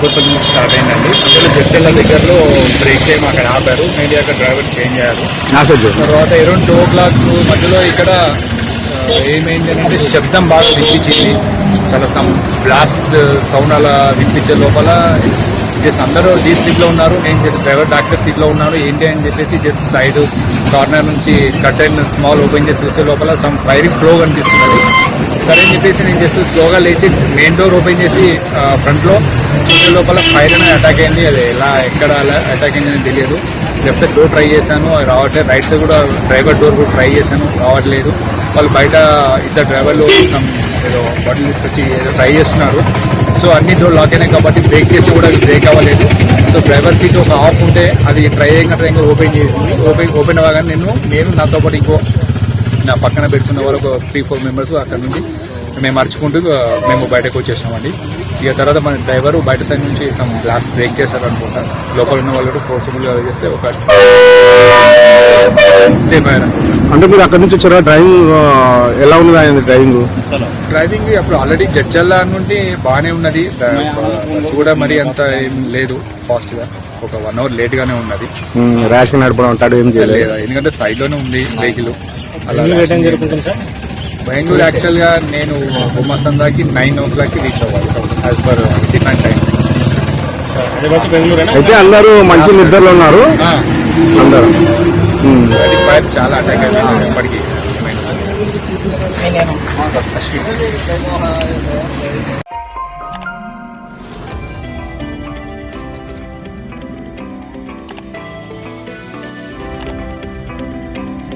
కుక్కపల్లి నుంచి స్టార్ట్ అయిందండి. అందులో జడ్చెల్ల దగ్గరలో బ్రేక్ టైం అక్కడ ఆపారు. మేబీ అక్కడ డ్రైవర్ చేంజ్ అయ్యారు. తర్వాత అరౌండ్ టూ ఓ క్లాక్ మధ్యలో ఇక్కడ ఏమైంది అంటే శబ్దం బాగా వినిపించింది. చాలా సమ్ బ్లాస్ట్ సౌండ్ అలా వినిపించే లోపల జస్ట్ అందరూ డీ సీట్లో ఉన్నారు. నేను జస్ట్ డ్రైవర్ డాక్టర్ సీట్లో ఉన్నాను. ఏంటి అని చెప్పేసి జస్ట్ సైడ్ కార్నర్ నుంచి కర్టెన్ స్మాల్ ఓపెన్ చేసి చూసే లోపల సమ్ ఫైరింగ్ ఫ్లో కనిపిస్తున్నది సరే అని చెప్పేసి నేను జస్ట్ స్లోగా లేచి మెయిన్ డోర్ ఓపెన్ చేసి ఫ్రంట్లో చూసే లోపల ఫైర్ అనేది అటాక్ అయింది. అది ఎలా ఎక్కడ అలా అటాక్ అయింది అని తెలియదు. చెప్తే డోర్ ట్రై చేశాను. అది రావట్లేదు. రైట్ సైడ్ కూడా డ్రైవర్ డోర్ కూడా ట్రై చేశాను. రావట్లేదు. వాళ్ళు బయట ఇద్దరు డ్రైవర్లు ఏదో బాటిల్ తీసుకొచ్చి ఏదో ట్రై చేస్తున్నారు. సో అన్ని డోర్ లాక్ అయినాయి కాబట్టి బ్రేక్ చేస్తే కూడా అది బ్రేక్ అవ్వలేదు. సో డ్రైవర్ సీట్ ఒక ఆఫ్ ఉంటే అది ట్రై అయ్యాక ట్రై ఓపెన్ చేసింది. ఓపెన్ ఓపెన్ అవ్వగానే నేను నేను నాతో పాటు ఇంకో నా పక్కన పెడుతున్న వాళ్ళు ఒక త్రీ ఫోర్ మెంబర్స్ అక్కడ నుంచి మేము మర్చుకుంటూ మేము బయటకు వచ్చేసామండి ఇక తర్వాత మన డ్రైవర్ బయట సైడ్ నుంచి సమ్ గ్లాస్ బ్రేక్ చేశారు అనుకుంటా లోపల ఉన్న వాళ్ళు ఫోర్సబుల్గా చేస్తే ఒక సేఫ్ అయ్యారు. అంటే మీరు అక్కడ నుంచి వచ్చారా? డ్రైవింగ్ ఎలా ఉన్నది ఆయన డ్రైవింగ్ డ్రైవింగ్ అప్పుడు ఆల్రెడీ జడ్చల్ల నుండి బాగానే ఉన్నది. కూడా మరి అంత ఏం లేదు ఫాస్ట్గా. ఒక వన్ అవర్ లేట్ గానే ఉన్నది. ర్యాష్ నడపడం అంటాడు ఏం చేయలేదు లేదా ఎందుకంటే సైడ్లోనే ఉంది వెహికల్ బెంగళూరు యాక్చువల్గా నేను బొమ్మసందాకి నైన్ ఓ క్లాక్కి రీచ్ అవ్వాలి యాజ్ పర్ డిమాండ్ టైం. అయితే అందరూ మంచి నిద్రలో ఉన్నారు. అందరూ. ఉమ్. అది ఫైర్ చాలా అటాక్ అయింది ఎప్పటికీ